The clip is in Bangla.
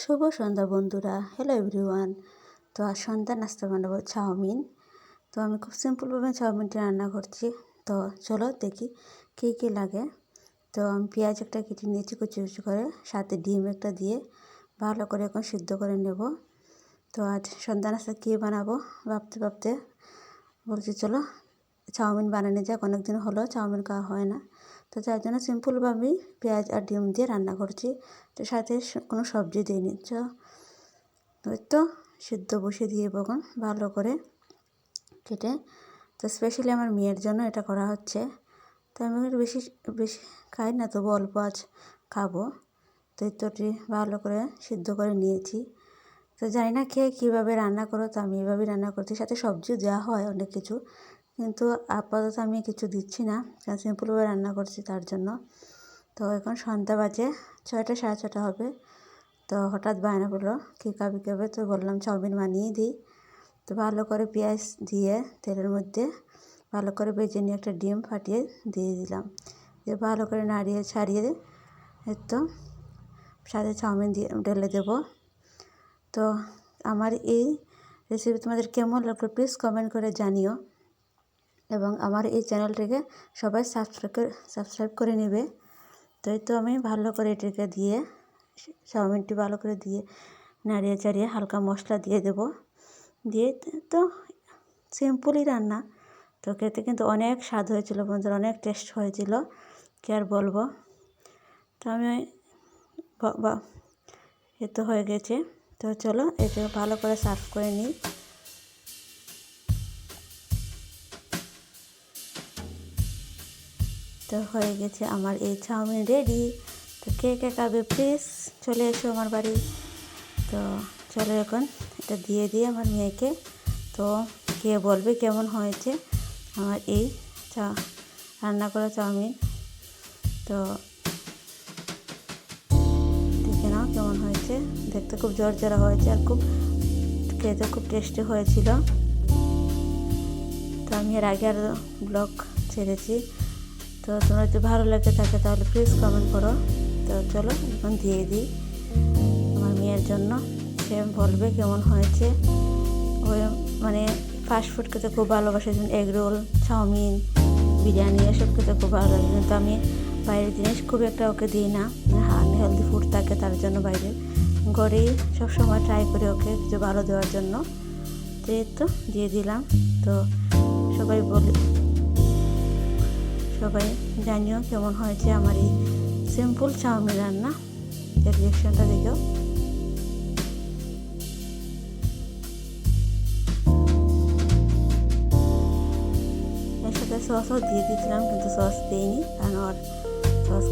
শুভ সন্ধ্যা বন্ধুরা হ্যালো এভরিওয়ান তো আজ সন্ধ্যা নাস্তা বানাবো চাউমিন। তো আমি খুব সিম্পলভাবে চাউমিনটা রান্না করছি। তো চলো দেখি কী কী লাগে। তো আমি পেঁয়াজ একটা কেটে নিয়েছি কুচি কুচি করে, সাথে ডিম একটা দিয়ে ভালো করে এখন সিদ্ধ করে নেব। তো আজ সন্ধ্যা নাস্তা কী বানাবো ভাবতে ভাবতে বলছি, চলো চাউমিন বানানো যাক অনেক দিন হলো চাউমিন খাওয়া হয় না। তো যার জন্য সিম্পলভাবেই পেঁয়াজ আর ডিম দিয়ে রান্না করছি। তো সাথে কোনো সবজি দিইনি চ, ওই তো সিদ্ধ বসে দিয়ে বখন ভালো করে কেটে। তো স্পেশালি আমার মেয়ের জন্য এটা করা হচ্ছে। তো আমি বেশি বেশি খাই না, তবু অল্প আজ খাব। তো ইত্তরটি ভালো করে সিদ্ধ করে নিয়েছি। তো জানি না খেয়ে কীভাবে রান্না করো, তো আমি এভাবেই রান্না করছি। সাথে সবজিও দেওয়া হয় অনেক কিছু। কিন্তু আপাতত আমি কিছু দিচ্ছি না। কারণ সিম্পলভাবে রান্না করছি তার জন্য। তো এখন সন্ধ্যা বাজে, ছয়টা, সাড়ে ছটা হবে। তো হঠাৎ বায়না পড়ল কী খাবি খাবে? তো বললাম, চাউমিন বানিয়ে দিই। তো ভালো করে পেঁয়াজ দিয়ে তেলের মধ্যে ভালো করে বেজে নিয়ে একটা ডিম ফাটিয়ে দিয়ে দিলাম। দিয়ে ভালো করে নাড়িয়ে ছাড়িয়ে তো সাথে চাউমিন দিয়ে ঢেলে দেবো। তো আমার এই রেসিপি তোমাদের কেমন লাগল প্লিজ কমেন্ট করে জানিও। এবং আমার এই চ্যানেলটিকে সবাই সাবস্ক্রাইব করে সাবস্ক্রাইব করে নেবে। তো এই তো আমি ভালো করে এটিকে দিয়ে, চাউমিনটি ভালো করে দিয়ে নাড়িয়ে চাড়িয়ে হালকা মশলা দিয়ে দেব। দিয়ে তো সিম্পলই রান্না। তো খেতে কিন্তু অনেক স্বাদ হয়েছিল বন্ধুরা, অনেক টেস্ট হয়েছিল, কি আর বলব। তো আমি এ তো হয়ে গেছে। তো চলো এটা ভালো করে সার্ভ করে নিই। তো হয়ে গেছে আমার এই চাউমিন রেডি তো কে কে খাবে প্লিজ চলে এসো আমার বাড়ি। তো চলো এখন এটা দিয়ে দিই আমার মেয়েকে। তো কে বলবে কেমন হয়েছে আমার এই চা, রান্না করা চাউমিন। তো দেখে নাও কেমন হয়েছে। দেখতে খুব জোর জোরা হয়েছে আর খুব, খেতে খুব টেস্টি হয়েছিল। তো আমি এর আগে আর ব্লগ ছেড়েছি। তো তোমরা যদি ভালো লাগে থাকে তাহলে প্লিজ কমেন্ট করো। তো চলো, এখন দিয়ে দিই আমার মেয়ের জন্য। সে বলবে কেমন হয়েছে। ওই মানে ফাস্ট ফুড খেতে খুব ভালোবাসে, যেমন এগ রোল চাউমিন, বিরিয়ানি, এসব খেতে খুব ভালো লাগে। কিন্তু আমি বাইরের জিনিস খুব একটা ওকে দিই না। আনহেলদি ফুড থাকে তার জন্য বাইরে ঘরেই সবসময় ট্রাই করি ওকে কিছু ভালো দেওয়ার জন্য। তো, দিয়ে দিলাম। তো সবাই বলে সবাই জানিও কেমন হয়েছে আমার এই সিম্পল চাউমিন রান্না। এর রিয়াকশনটা দেখেও সসও দিয়ে দিয়েছিলাম, কিন্তু সস দিইনি, কারণ ওর সস